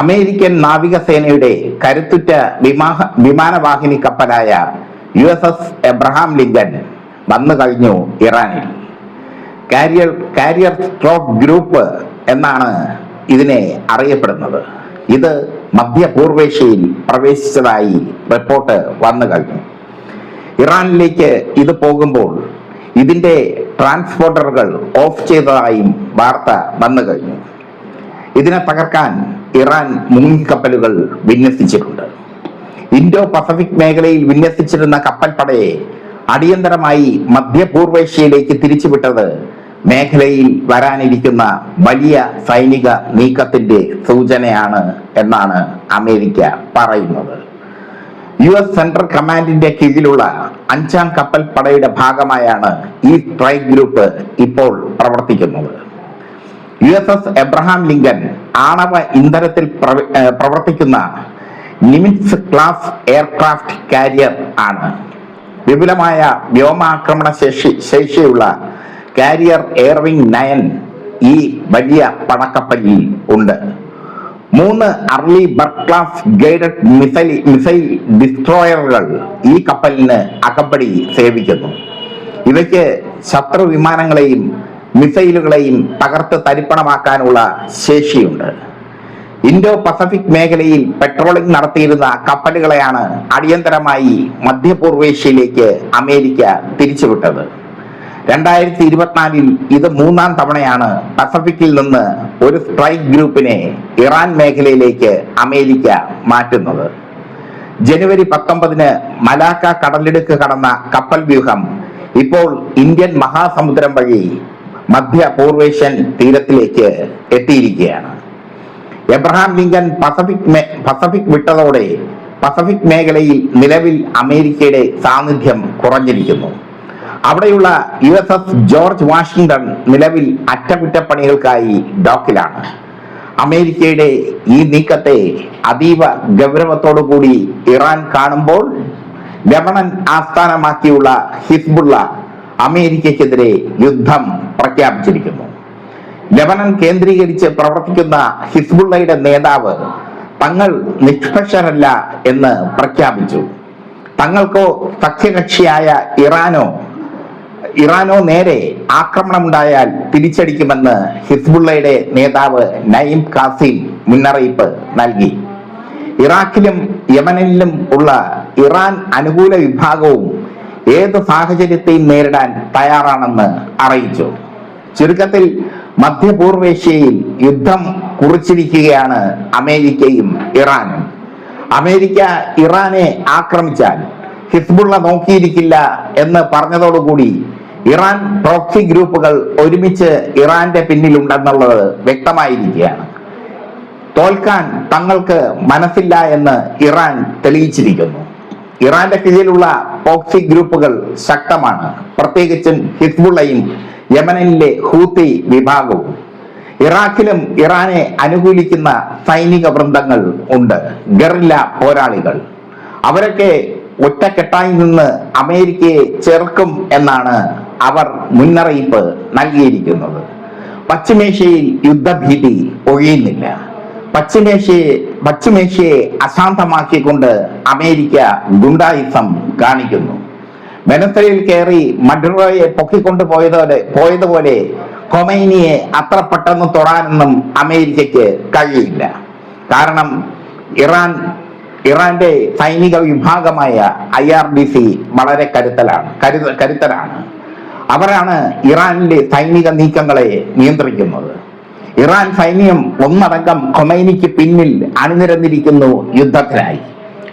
American നാവികസേനയുടെ കരുത്തുറ്റ വിമാഹ വിമാനവാഹിനി കപ്പലായ U S S Abraham Lincoln വന്നു കഴിഞ്ഞു ഇറാനിൽ. കാരിയർ കാരിയർ സ്ട്രോക്ക് ഗ്രൂപ്പ് എന്നാണ് ഇതിനെ അറിയപ്പെടുന്നത്. ഇത് മധ്യപൂർവേഷ്യയിൽ പ്രവേശിച്ചതായി റിപ്പോർട്ട് വന്നു കഴിഞ്ഞു. ഇറാനിലേക്ക് ഇത് പോകുമ്പോൾ ഇതിന്റെ ട്രാൻസ്പോർട്ടറുകൾ ഓഫ് ചെയ്തതായും വാർത്ത വന്നു കഴിഞ്ഞു. ഇതിനെ തകർക്കാൻ ഇറാൻ മുങ്ങിക്കപ്പലുകൾ വിന്യസിച്ചിട്ടുണ്ട്. ഇൻഡോ പസഫിക് മേഖലയിൽ വിന്യസിച്ചിരുന്ന കപ്പൽപ്പടയെ അടിയന്തരമായി മധ്യപൂർവേഷ്യയിലേക്ക് തിരിച്ചുവിട്ടത് മേഖലയിൽ വരാനിരിക്കുന്ന വലിയ സൈനിക നീക്കത്തിന്റെ സൂചനയാണ് എന്നാണ് അമേരിക്ക പറയുന്നത്. യു എസ് സെൻട്രൽ കമാൻഡിന്റെ കീഴിലുള്ള അഞ്ചാം കപ്പൽ പടയുടെ ഭാഗമായാണ് ഈ സ്ട്രൈക്ക് ഗ്രൂപ്പ് ഇപ്പോൾ പ്രവർത്തിക്കുന്നത്. U S S Abraham Lincoln ആണവ ഇന്ധനത്തിൽ പ്രവർത്തിക്കുന്ന നിമിറ്റ്സ് ക്ലാസ് എയർക്രാഫ്റ്റ് കാരിയർ ആണ്. വിപുലമായ വ്യോമാക്രമണ ശേഷി ശേഷിയുള്ള കാരിയർ എയർവിംഗ് നയൻ ഈ വലിയ പടക്കപ്പലിൽ ഉണ്ട്. മൂന്ന് Arleigh Burke class guided missile missile ഡിസ്ട്രോയറുകൾ ഈ കപ്പലിന് അകമ്പടി സേവിക്കുന്നു. ഇവയ്ക്ക് ശത്രു വിമാനങ്ങളെയും മിസൈലുകളെയും തകർത്ത് തരിപ്പണമാക്കാനുള്ള ശേഷിയുണ്ട്. ഇൻഡോ പസഫിക് മേഖലയിൽ പെട്രോളിംഗ് നടത്തിയിരുന്ന കപ്പലുകളെയാണ് അടിയന്തരമായി മധ്യപൂർവേഷ്യയിലേക്ക് അമേരിക്ക തിരിച്ചുവിട്ടത്. രണ്ടായിരത്തി ഇരുപത്തിനാലിൽ ഇത് മൂന്നാം തവണയാണ് പസഫിക്കിൽ നിന്ന് ഒരു സ്ട്രൈക്ക് ഗ്രൂപ്പിനെ ഇറാൻ മേഖലയിലേക്ക് അമേരിക്ക മാറ്റുന്നത്. ജനുവരി പത്തൊമ്പതിന് മലാക്ക കടലിടുക്ക് കടന്ന കപ്പൽ വ്യൂഹം ഇപ്പോൾ ഇന്ത്യൻ മഹാസമുദ്രം വഴി മധ്യ പൂർവേഷ്യൻ തീരത്തിലേക്ക് എത്തിയിരിക്കുകയാണ്. എബ്രഹാം ലിങ്കൻ പസഫിക് പസഫിക് വിട്ടതോടെ പസഫിക് മേഖലയിൽ നിലവിൽ അമേരിക്കയുടെ സാന്നിധ്യം കുറഞ്ഞിരിക്കുന്നു. അവിടെയുള്ള U S S George Washington നിലവിൽ അറ്റകുറ്റപ്പണികൾക്കായി ഡോക്കിലാണ്. അമേരിക്കയുടെ ഈ നീക്കത്തെ അതീവ ഗൗരവത്തോടു കൂടി ഇറാൻ കാണുമ്പോൾ ഗവർണൻ ആസ്ഥാനമാക്കിയുള്ള ഹിസ്ബുള്ള അമേരിക്കയ്ക്കെതിരെ യുദ്ധം പ്രഖ്യാപിച്ചിരിക്കുന്നു. ലബനൻ കേന്ദ്രീകരിച്ച് പ്രവർത്തിക്കുന്ന ഹിസ്ബുള്ളയുടെ നേതാവ് തങ്ങൾ നിഷ്പക്ഷരല്ല എന്ന് പ്രഖ്യാപിച്ചു. തങ്ങൾക്കോ സഖ്യകക്ഷിയായ ഇറാനോ ഇറാനോ നേരെ ആക്രമണമുണ്ടായാൽ തിരിച്ചടിക്കുമെന്ന് ഹിസ്ബുള്ളയുടെ നേതാവ് നയിം കാസിം മുന്നറിയിപ്പ് നൽകി. ഇറാഖിലും യമനിലും ഉള്ള ഇറാൻ അനുകൂല വിഭാഗവും ഏത് സാഹചര്യത്തെയും നേരിടാൻ തയ്യാറാണെന്ന് അറിയിച്ചു. ചുരുക്കത്തിൽ മധ്യപൂർവേഷ്യയിൽ യുദ്ധം കുറിച്ചിരിക്കുകയാണ് അമേരിക്കയും ഇറാനും. അമേരിക്ക ഇറാനെ ആക്രമിച്ചാൽ ഹിസ്ബുള്ള നോക്കിയിരിക്കില്ല എന്ന് പറഞ്ഞതോടുകൂടി ഇറാൻ പ്രോക്സി ഗ്രൂപ്പുകൾ ഒരുമിച്ച് ഇറാന്റെ പിന്നിലുണ്ടെന്നുള്ളത് വ്യക്തമായിരിക്കുകയാണ്. തോൽക്കാൻ തങ്ങൾക്ക് മനസ്സില്ല എന്ന് ഇറാൻ തെളിയിച്ചിരിക്കുന്നു. ഇറാന്റെ കീഴിലുള്ള പോക്സി ഗ്രൂപ്പുകൾ ശക്തമാണ്. പ്രത്യേകിച്ചും ഹിസ്ബുള്ളയും യമനിലെ ഹൂത്തി വിഭാഗവും. ഇറാഖിലും ഇറാനെ അനുകൂലിക്കുന്ന സൈനിക വൃന്ദങ്ങൾ ഉണ്ട്. ഗറില്ല പോരാളികൾ. അവരൊക്കെ ഒറ്റക്കെട്ടായി നിന്ന് അമേരിക്കയെ ചെറുക്കും എന്നാണ് അവർ മുന്നറിയിപ്പ് നൽകിയിരിക്കുന്നത്. പശ്ചിമേഷ്യയിൽ യുദ്ധഭീതി ഒഴിയുന്നില്ല. പശ്ചിമേഷ്യയെ പശ്ചിമേഷ്യയെ അശാന്തമാക്കിക്കൊണ്ട് അമേരിക്ക ഗുണ്ടായിസം കാണിക്കുന്നു. വെനസ്വലയിൽ കയറി മഡുറോയെ പൊക്കിക്കൊണ്ടു പോയതോടെ പോയതുപോലെ കൊമൈനിയെ അത്ര പെട്ടെന്ന് തൊടാനൊന്നും അമേരിക്കയ്ക്ക് കഴിയില്ല. കാരണം ഇറാൻ ഇറാന്റെ സൈനിക വിഭാഗമായ ഐ ആർ ഡി സി വളരെ കരുത്തലാണ് കരുത കരുത്തരാണ്. അവരാണ് ഇറാനിലെ സൈനിക നീക്കങ്ങളെ നിയന്ത്രിക്കുന്നത്. ഇറാൻ സൈന്യം ഒന്നടങ്കം ഖൊമൈനിക്ക് പിന്നിൽ അണിനിരന്നിരിക്കുന്നു യുദ്ധത്തിനായി.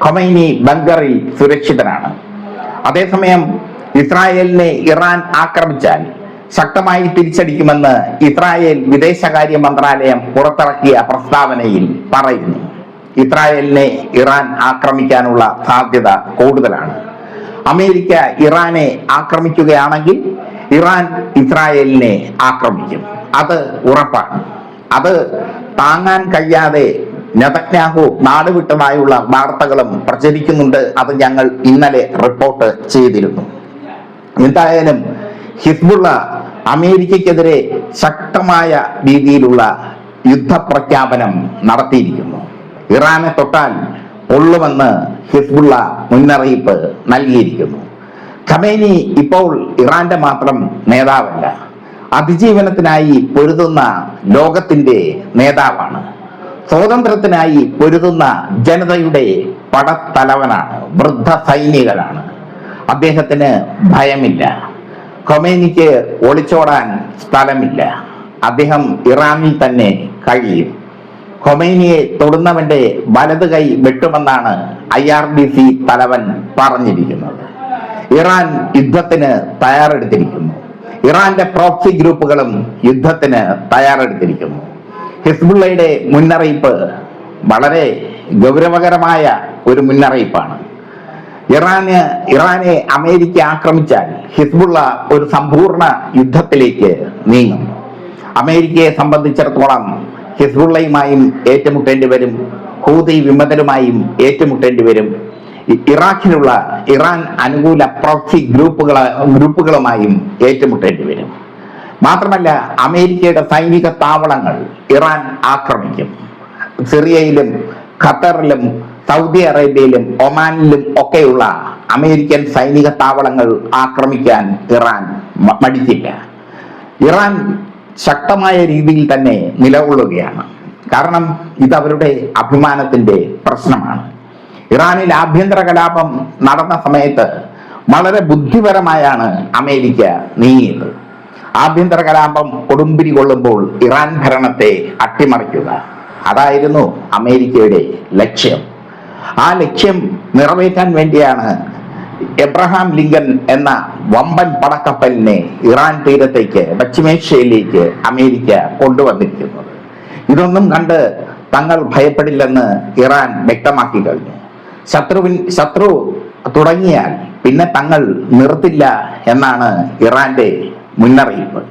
ഖൊമൈനി ബങ്കറിൽ സുരക്ഷിതനാണ്. അതേസമയം ഇസ്രായേലിനെ ഇറാൻ ആക്രമിച്ചാൽ ശക്തമായി തിരിച്ചടിക്കുമെന്ന് ഇസ്രായേൽ വിദേശകാര്യ മന്ത്രാലയം പുറത്തിറക്കിയ പ്രസ്താവനയിൽ പറയുന്നു. ഇസ്രായേലിനെ ഇറാൻ ആക്രമിക്കാനുള്ള സാധ്യത കൂടുതലാണ്. അമേരിക്ക ഇറാനെ ആക്രമിക്കുകയാണെങ്കിൽ ഇറാൻ ഇസ്രായേലിനെ ആക്രമിക്കും. അത് ഉറപ്പാണ്. അത് താങ്ങാൻ കഴിയാതെ നെതന്യാഹു നാടുവിട്ടതായുള്ള വാർത്തകളും പ്രചരിക്കുന്നുണ്ട് അത് ഞങ്ങൾ ഇന്നലെ റിപ്പോർട്ട് ചെയ്തിരുന്നു. എന്തായാലും ഹിസ്ബുള്ള അമേരിക്കക്കെതിരെ ശക്തമായ രീതിയിലുള്ള യുദ്ധപ്രഖ്യാപനം നടത്തിയിരിക്കുന്നു. ഇറാനെ തൊട്ടാൽ പൊള്ളുമെന്ന് ഹിസ്ബുള്ള മുന്നറിയിപ്പ് നൽകിയിരിക്കുന്നു. ഖമേനി ഇപ്പോൾ ഇറാന്റെ മാത്രം നേതാവല്ല. അതിജീവനത്തിനായി പൊരുതുന്ന ലോകത്തിന്റെ നേതാവാണ്. സ്വാതന്ത്ര്യത്തിനായി പൊരുതുന്ന ജനതയുടെ പടത്തലവനാണ് വൃദ്ധ സൈനികനാണ്. അദ്ദേഹത്തിന് ഭയമില്ല. ഖൊമേനിക്ക് ഒളിച്ചോടാൻ സ്ഥലമില്ല. അദ്ദേഹം ഇറാനിൽ തന്നെ കഴിയും. ഖൊമൈനിയെ തൊടുന്നവന്റെ വലത് കൈ വെട്ടുമെന്നാണ് ഐ ആർ ബി സി തലവൻ പറഞ്ഞിരിക്കുന്നത്. ഇറാൻ യുദ്ധത്തിന് തയ്യാറെടുത്തിരിക്കുന്നു. ഇറാന്റെ പ്രോക്സി ഗ്രൂപ്പുകളും യുദ്ധത്തിന് തയ്യാറെടുത്തിരിക്കുന്നു. ഹിസ്ബുള്ളയുടെ മുന്നറിയിപ്പ് വളരെ ഗൗരവകരമായ ഒരു മുന്നറിയിപ്പാണ്. ഇറാന് ഇറാനെ അമേരിക്ക ആക്രമിച്ചാൽ ഹിസ്ബുള്ള ഒരു സമ്പൂർണ യുദ്ധത്തിലേക്ക് നീങ്ങും. അമേരിക്കയെ സംബന്ധിച്ചിടത്തോളം ഹിസ്ബുള്ളയുമായും ഏറ്റുമുട്ടേണ്ടി വരും ഹൂതി വിമതരുമായും ഏറ്റുമുട്ടേണ്ടി വരും. ഇറാഖിലുള്ള ഇറാൻ അനുകൂല പ്രോക്സി ഗ്രൂപ്പുകൾ ഗ്രൂപ്പുകളുമായും ഏറ്റുമുട്ടേണ്ടി വരും. മാത്രമല്ല അമേരിക്കയുടെ സൈനിക താവളങ്ങൾ ഇറാൻ ആക്രമിക്കും. സിറിയയിലും ഖത്തറിലും സൗദി അറേബ്യയിലും ഒമാനിലും ഒക്കെയുള്ള അമേരിക്കൻ സൈനിക താവളങ്ങൾ ആക്രമിക്കാൻ ഇറാൻ മടിക്കില്ല ഇറാൻ ശക്തമായ രീതിയിൽ തന്നെ നിലകൊള്ളുകയാണ്. കാരണം ഇത് അവരുടെ അഭിമാനത്തിന്റെ പ്രശ്നമാണ്. ഇറാനിൽ ആഭ്യന്തര കലാപം നടന്ന സമയത്ത് വളരെ ബുദ്ധിപരമായാണ് അമേരിക്ക നീങ്ങിയത്. ആഭ്യന്തര കലാപം കൊടുമ്പിരി കൊള്ളുമ്പോൾ ഇറാൻ ഭരണത്തെ അട്ടിമറിക്കുക. അതായിരുന്നു അമേരിക്കയുടെ ലക്ഷ്യം. ആ ലക്ഷ്യം നിറവേറ്റാൻ വേണ്ടിയാണ് എബ്രഹാം ലിങ്കൻ എന്ന വമ്പൻ പടക്കപ്പലിനെ ഇറാൻ തീരത്തേക്ക് പശ്ചിമേഷ്യയിലേക്ക് അമേരിക്ക കൊണ്ടുവന്നിരിക്കുന്നത്. ഇതൊന്നും കണ്ട് തങ്ങൾ ഭയപ്പെടില്ലെന്ന് ഇറാൻ വ്യക്തമാക്കി കഴിഞ്ഞു. ശത്രുവിൻ ശത്രു തുടങ്ങിയാൽ പിന്നെ തങ്ങൾ നിർത്തില്ല എന്നാണ് ഇറാന്റെ മുന്നറിയിപ്പ്.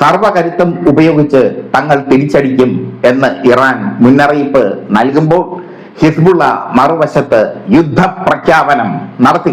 സർവകരുത്തും ഉപയോഗിച്ച് തങ്ങൾ തിരിച്ചടിക്കും എന്ന് ഇറാൻ മുന്നറിയിപ്പ് നൽകുമ്പോൾ ഹിസ്ബുള്ള മറുവശത്ത് യുദ്ധ പ്രഖ്യാപനം നടത്തി